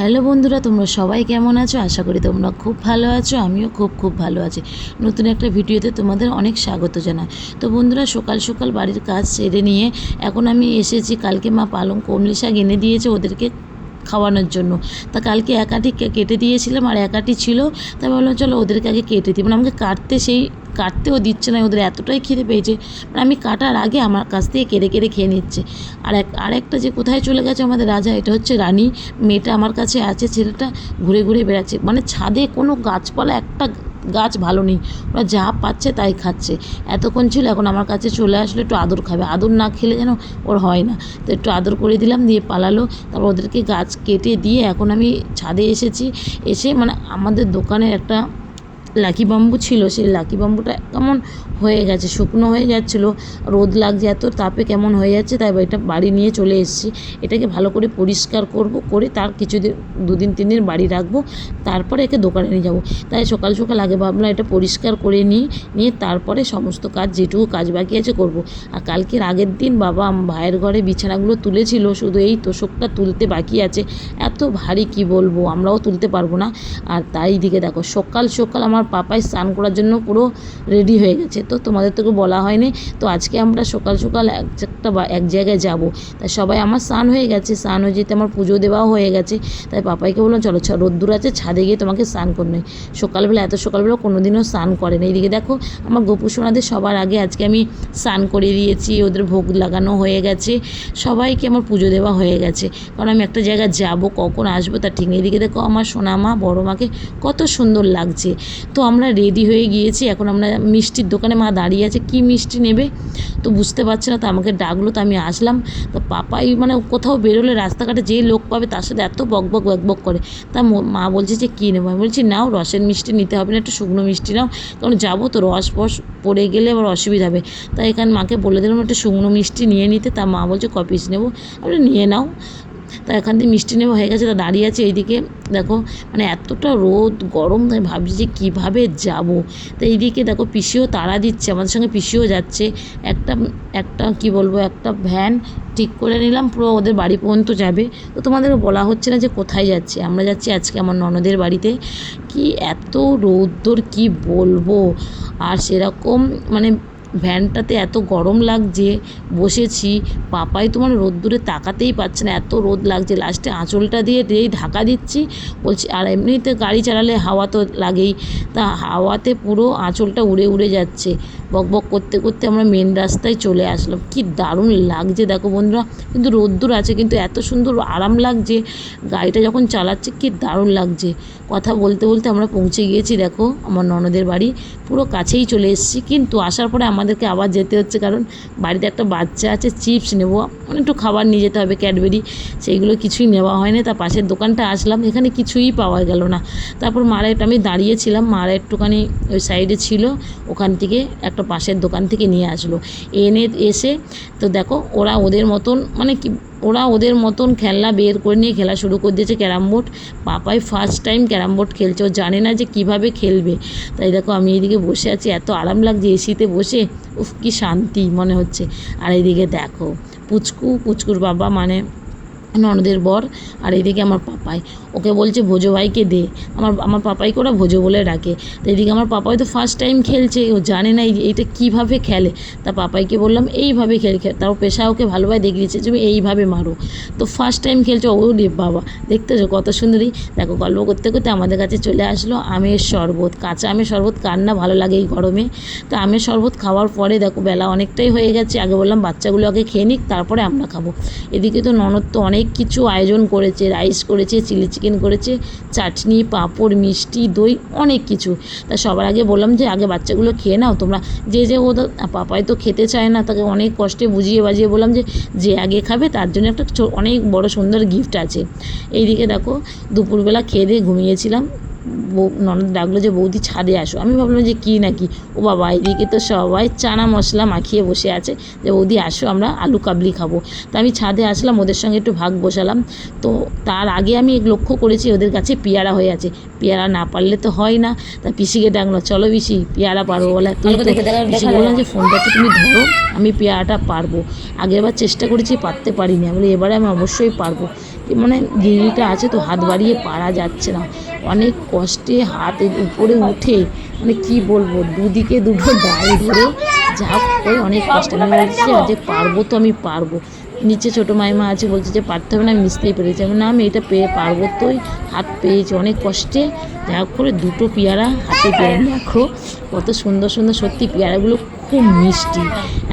Hello বন্ধুরা, তোমরা সবাই কেমন আছো? আশা করি তোমরা খুব ভালো আছো, আমিও খুব খুব ভালো আছি। নতুন একটা ভিডিওতে তোমাদের অনেক স্বাগত জানাই। তো বন্ধুরা, সকাল সকাল বাড়ির কাজ সেরে নিয়ে এখন আমি এসেছি। কালকে মা পালং কমলি শাক এনে দিয়েছে, ওদেরকে খাওয়ানোর জন্য। তা কালকে একাটি কেটে দিয়েছিলাম আর একাটি ছিল। তাই বললাম চলো ওদেরকে আগে কেটে দিই। মানে আমাকে কাটতে সেই, কাটতেও দিচ্ছে না, ওদের এতটাই খিদে পেয়েছে। মানে আমি কাটার আগে আমার কাছ থেকে কেড়ে কেড়ে খেয়ে নিচ্ছে। আর এক আরেকটা যে কোথায় চলে গেছে আমাদের রাজা, এটা হচ্ছে রানী। মেয়েটা আমার কাছে আছে, ছেলেটা ঘুরে ঘুরে বেড়াচ্ছে। মানে ছাদে কোনো গাছপালা একটা গাছ ভালো নেই। ওরা যা পাচ্ছে তাই খাচ্ছে। এতক্ষণ ছিল, এখন আমার কাছে চলে আসলে, একটু আদর খাবে। আদর না খেলে যেন ওর হয় না। তো একটু আদর করে দিলাম, দিয়ে পালালো। তারপর ওদেরকে গাছ কেটে দিয়ে এখন আমি ছাদে এসেছি। এসে মানে আমাদের দোকানের একটা লাকি বাম্বু ছিল, সেই লাকি বাম্বুটা কেমন হয়ে গেছে, শুকনো হয়ে যাচ্ছিল, রোদ লাগছে, এত তাপে কেমন হয়ে যাচ্ছে, তাই এটা বাড়ি নিয়ে চলে এসেছি। এটাকে ভালো করে পরিষ্কার করব, করে তার কিছুদিন, দুদিন তিন দিন বাড়ি রাখব, তারপরে একে দোকানে নিয়ে যাব। তাই সকাল সকাল আগে ভাবলাম এটা পরিষ্কার করে নিই, নিয়ে তারপরে সমস্ত কাজ, যেটুকু কাজ বাকি আছে করব। আর কালকের আগের দিন বাবা ভাইয়ের ঘরে বিছানাগুলো তুলেছিল, শুধু এই তোষকটা তুলতে বাকি আছে। এত ভারী কি বলব, আমরাও তুলতে পারব না। আর তাই দিকে দেখো, সকাল সকাল আমার পাপাই স্নান করার জন্য পুরো রেডি হয়ে গেছে। তো তোমাদের তোকে বলা হয়নি। তো আজকে আমরা সকাল সকাল এক একটা এক জায়গায় যাব। তাই সবাই আমার স্নান হয়ে গেছে। স্নান হয়ে যেতে আমার পুজো দেওয়াও হয়ে গেছে। তাই পাপাইকে বললাম, চলো রোদ্দুর আছে, ছাদে গিয়ে তোমাকে স্নান করবে সকালবেলা, এত সকালবেলা কোনো দিনও স্নান করে না এইদিকে দেখো, আমার গোপু সোনাদের সবার আগে আজকে আমি স্নান করে দিয়েছি। ওদের ভোগ লাগানো হয়ে গেছে। সবাইকে আমার পুজো দেওয়া হয়ে গেছে। কারণ আমি একটা জায়গায় যাব, কখন আসব তার ঠিক নেই। এদিকে দেখো, আমার সোনা মা বড় মাকে কত সুন্দর লাগছে। তো আমরা রেডি হয়ে গিয়েছি। এখন আমরা মিষ্টির দোকানে মা দাঁড়িয়ে আছে, কি মিষ্টি নেবে? তো বুঝতে পারছে না, তো আমাকে ডাকলো, তো আমি আসলাম। তো পাপাই মানে কোথাও বেরোলে রাস্তাঘাটে যেই লোক পাবে তার সাথে এত বক বক বক বক করে। তা মা বলছে যে কী নেব? আমি বলছি, নাও, রসের মিষ্টি নিতে হবে না, একটু শুকনো মিষ্টি নাও। কারণ যাব তো, রস ফস পড়ে গেলে আবার অসুবিধা হবে। তাই এখানে মাকে বলে দিলাম, একটু শুকনো মিষ্টি নিয়ে নিতে। তা মা বলছে, ক পিস নেব? আমি নিয়ে নাও। তা এখান থেকে মিষ্টি নেওয়া হয়ে গেছে, তা দাঁড়িয়ে আছে এইদিকে। দেখো মানে এতটা রোদ, গরম, তাই ভাবছি যে কীভাবে যাব। তো এইদিকে দেখো, পিসিও তাড়া দিচ্ছে, আমাদের সঙ্গে পিসিও যাচ্ছে। একটা একটা কি বলব, একটা ভ্যান ঠিক করে নিলাম, পুরো ওদের বাড়ি পর্যন্ত যাবে। তো তোমাদের বলা হচ্ছে না যে কোথায় যাচ্ছে, আমরা যাচ্ছি আজকে আমার ননদের বাড়িতে। কি এত রৌদ্র কি বলব? আর সেরকম মানে ভ্যানটাতে এত গরম লাগছে, বসেছি, পাপাই তোমার রোদ্দুরে তাকাতেই পাচ্ছে না, এত রোদ লাগছে। লাস্টে আঁচলটা দিয়ে যেই ঢাকা দিচ্ছি, বলছি, আর এমনিতে গাড়ি চালালে হাওয়া তো লাগেই। তা হাওয়াতে পুরো আঁচলটা উড়ে উড়ে যাচ্ছে। বক বক করতে করতে আমরা মেন রাস্তায় চলে আসলাম। কি দারুণ লাগছে, দেখো বন্ধুরা। কিন্তু রোদ্দুর আছে, কিন্তু এত সুন্দর আরাম লাগছে। গাড়িটা যখন চালাচ্ছে, কি দারুণ লাগছে। কথা বলতে বলতে আমরা পৌঁছে গিয়েছি, দেখো, আমার ননদের বাড়ি। পুরো কাছেই চলে এসেছি। কিন্তু আসার পরে আমাদেরকে আবার যেতে হচ্ছে, কারণ বাড়িতে একটা বাচ্চা আছে, চিপস নেব। মানে একটু খাবার নিয়ে যেতে হবে, ক্যাডবেরি সেইগুলো কিছুই নেওয়া হয়নি। তা পাশের দোকানটা আসলাম, এখানে কিছুই পাওয়া গেল না। তারপর মারা একটু, আমি দাঁড়িয়েছিলাম মারা একটুখানি ওই সাইডে ছিল, ওখান থেকে একটা পাশের দোকান থেকে নিয়ে আসলো। এনে এসে তো দেখো, ওরা ওদের মতন মানে কি ওরা ওদের মতন খেলনা বের করে নিয়ে খেলা শুরু করে দিয়েছে carrom board. Papai first time carrom board খেলছে। ও জানে না যে কীভাবে খেলবে। তাই দেখো আমি এইদিকে বসে আছি। এত আরাম লাগছে এসিতে বসে। উফ, কি শান্তি মনে হচ্ছে। আর এইদিকে দেখো, পুচকু, পুচকুর বাবা মানে ননদের বর আর এদিকে আমার পাপাই। ওকে বলছে, ভোজো ভাইকে দে। আমার আমার পাপাইকে ওরা ভোজো বলে ডাকে। তো এদিকে আমার পাপাই তো ফার্স্ট টাইম খেলছে, ও জানে না এইটা কীভাবে খেলে। তা পাপাইকে বললাম, এইভাবে খেল খেল। তাও পেশা ওকে ভালোভাবে দেখিয়েছে তুমি এইভাবে মারো। তো ফার্স্ট টাইম খেলছে, ও রে বাবা, দেখতেছো কত সুন্দরী? দেখো, গল্প করতে করতে আমাদের কাছে চলে আসলো আমের শরবত। কাঁচা আমের শরবত কার না ভালো লাগে এই গরমে? তো আমের শরবত খাওয়ার পরে দেখো, বেলা অনেকটাই হয়ে গেছে। আগে বললাম, বাচ্চাগুলো আগে খেয়ে নিক, তারপরে আমরা খাব। এদিকে তো ননদ তো অনেক কিছু আয়োজন করেছে রাইস করেছে চিলি চিকেন করেছে, চাটনি, পাঁপড়, মিষ্টি, দই, অনেক কিছু। তা সবার আগে বললাম যে, আগে বাচ্চাগুলো খেয়ে নাও, তোমরা যে যে ও পাপাই তো খেতে চায় না, তাকে অনেক কষ্টে বুঝিয়ে বাজিয়ে বললাম যে যে আগে খাবে তার জন্য একটা অনেক বড় সুন্দর গিফট আছে। এইদিকে দেখো, দুপুরবেলা খেয়ে দিয়ে ঘুমিয়েছিলাম। ননদ ডাকলো যে বৌদি ছাদে আসো। আমি ভাবলাম যে কী নাকি? ও বাবা এদিকে তো সবাই চানা মশলা মাখিয়ে বসে আছে। যে বৌদি আসো আমরা আলু কাবলি খাব। তো আমি ছাদে আসলাম ওদের সঙ্গে একটু ভাগ বসালাম। তো তার আগে আমি লক্ষ্য করেছি ওদের কাছে পেয়ারা হয়ে আছে। পেয়ারা না পারলে তো হয় না। তা পিসিকে ডাকলো চলো পিসি পেয়ারা পারব। বলে তুই তো পিসি বললাম যে ফোনটাকে তুমি ধরো আমি পেয়ারাটা পারব। আগেরবার চেষ্টা করেছি পারতে পারিনি। আমি বলি এবারে আমি অবশ্যই পারব। মানে গিরিটা আছে তো হাত বাড়িয়ে পারা যাচ্ছে না। অনেক কষ্টে হাত উপরে উঠে মানে কি বলব, দুদিকে দুটো ডাল ধরে ঝাঁপ করে অনেক কষ্ট। আমি বলছি যে পারব তো আমি পারব। নিচে ছোটো মাইমা আছে, বলছে যে পারতে হবে না, আমি মিশতেই পেরেছি। আমি না আমি এটা পেয়ে পারব তোই, হাত পেয়েছি। অনেক কষ্টে যা করে দুটো পেয়ারা হাতে পেয়ে। দেখো, কত সুন্দর সুন্দর সত্যি পেয়ারাগুলো খুব মিষ্টি।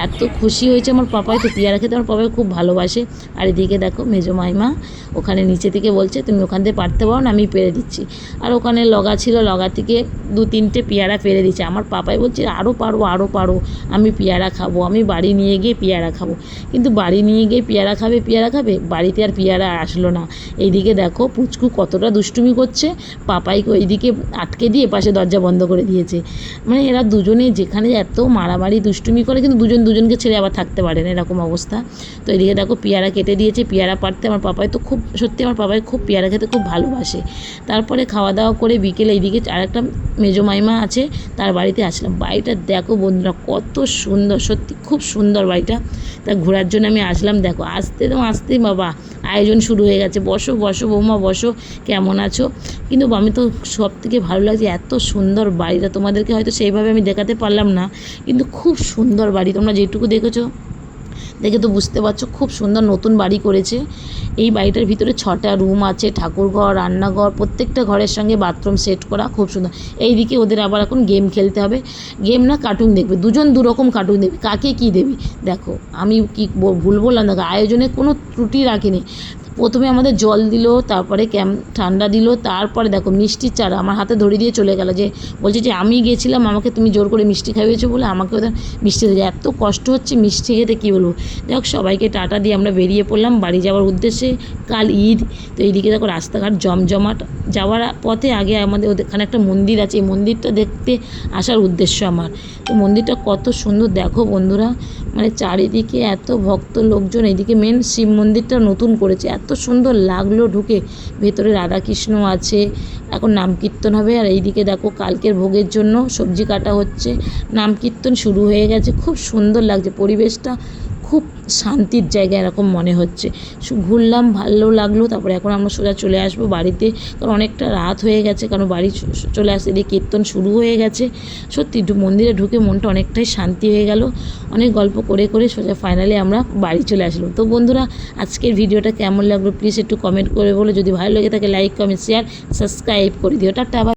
এত খুশি হয়েছে আমার পাপাই তো, পেয়ারা খেতে আমার পাপাই খুব ভালোবাসে। আর এদিকে দেখো মেজো মাইমা ওখানে নিচে থেকে বলছে, তুমি ওখান থেকে পারতে পারো না, আমি পেরে দিচ্ছি। আর ওখানে লগা ছিল, লগা থেকে দু তিনটে পেয়ারা পেরে দিচ্ছে। আমার পাপাই বলছে আরও পারো আরও পারো, আমি পেয়ারা খাব, আমি বাড়ি নিয়ে গিয়ে পেয়ারা খাব। কিন্তু বাড়ি নিয়ে গিয়ে পেয়ারা খাবে পেয়ারা খাবে? বাড়িতে আর পেয়ারা আসলো না। এইদিকে দেখো পুচকু কতটা দুষ্টুমি করছে, পাপাইকে ওইদিকে আটকে দিয়ে পাশে দরজা বন্ধ করে দিয়েছে। মানে এরা দুজনে যেখানে এত মারামারি, দুষ্টুমি করে, কিন্তু দুজন দুজনকে ছেড়ে আবার থাকতে পারে না এরকম অবস্থা। তো এদিকে দেখো পেয়ারা কেটে দিয়েছে, পেয়ারা পাড়তে আমার পাপাই তো খুব, সত্যি আমার পাপাই খুব পেয়ারা খেতে খুব ভালোবাসে। তারপরে খাওয়া দাওয়া করে বিকেলে এইদিকে আর একটা মেজো মাইমা আছে, তার বাড়িতে আসলাম। বাড়িটা দেখো বন্ধুরা কত সুন্দর, সত্যি খুব সুন্দর বাড়িটা। তা ঘোরার জন্য আমি আসলাম, দেখো, আসতে তো আসতেই বাবা আয়োজন শুরু হয়ে গেছে। বসো বসো, বৌমা, বসো, কেমন আছো? কিন্তু আমি তো সব থেকে ভালো লাগছে এত সুন্দর বাড়িটা তোমাদেরকে হয়তো সেইভাবে আমি দেখাতে পারলাম না, কিন্তু খুব সুন্দর বাড়ি। তোমরা যেটুকু দেখেছ দেখে তো বুঝতে পারছ, খুব সুন্দর নতুন বাড়ি করেছে। এই বাড়িটার ভিতরে ছটা রুম আছে, ঠাকুরঘর, রান্নাঘর, প্রত্যেকটা ঘরের সঙ্গে বাথরুম সেট করা খুব সুন্দর। এইদিকে ওদের আবার এখন গেম খেলতে হবে। গেম না কার্টুন দেখবে, দুজন দুরকম কার্টুন দেখবে কাকে কী দেবে? দেখো, আমি কি ভুল বললাম দেখো আয়োজনে কোনো ত্রুটি রাখিনি। প্রথমে আমাদের জল দিল, তারপরে ক্যাম ঠান্ডা দিল, তারপরে দেখো মিষ্টির চারা আমার হাতে ধরে দিয়ে চলে গেল যে, বলছে যে আমি গেছিলাম, আমাকে তুমি জোর করে মিষ্টি খাইয়েছো বলে আমাকে ওদের মিষ্টি দিয়ে এত কষ্ট হচ্ছে মিষ্টি খেতে, কী বলব? হোক সবাইকে টাটা দিয়ে আমরা বেরিয়ে পড়লাম, বাড়ি যাওয়ার উদ্দেশ্যে কাল ঈদ। তো এইদিকে দেখো রাস্তাঘাট জমজমাট। যাওয়ার পথে আগে আমাদের ওখানে একটা মন্দির আছে, এই মন্দিরটা দেখতে আসার উদ্দেশ্য আমার। তো মন্দিরটা কত সুন্দর, দেখো বন্ধুরা। মানে চারিদিকে এত ভক্ত লোকজন, এইদিকে মেন শিব মন্দিরটা নতুন করেছে, এত সুন্দর লাগল ঢুকে। ভেতরে রাধাকৃষ্ণ আছে, এখন নাম কীর্তন হবে। আর এইদিকে দেখো কালকের ভোগের জন্য সবজি কাটা হচ্ছে। নাম কীর্তন শুরু হয়ে গেছে। খুব সুন্দর লাগছে পরিবেশটা। খুব শান্তির জায়গা এরকম মনে হচ্ছে। ঘুরলাম, ভালো লাগল, তারপরে এখন আমরা সোজা চলে আসব বাড়িতে। কারণ অনেকটা রাত হয়ে গেছে, কারণ বাড়ি চলে আসতে দিয়ে কীর্তন শুরু হয়ে গেছে। সত্যি মন্দিরে ঢুকে মনটা অনেকটাই শান্তি হয়ে গেল। অনেক গল্প করে করে সোজা ফাইনালি আমরা বাড়ি চলে আসলাম। তো বন্ধুরা, আজকের ভিডিওটা কেমন লাগল প্লিজ একটু কমেন্ট করে বলো। যদি ভালো লেগে থাকে লাইক কমেন্ট শেয়ার সাবস্ক্রাইব করে দিও। টাটা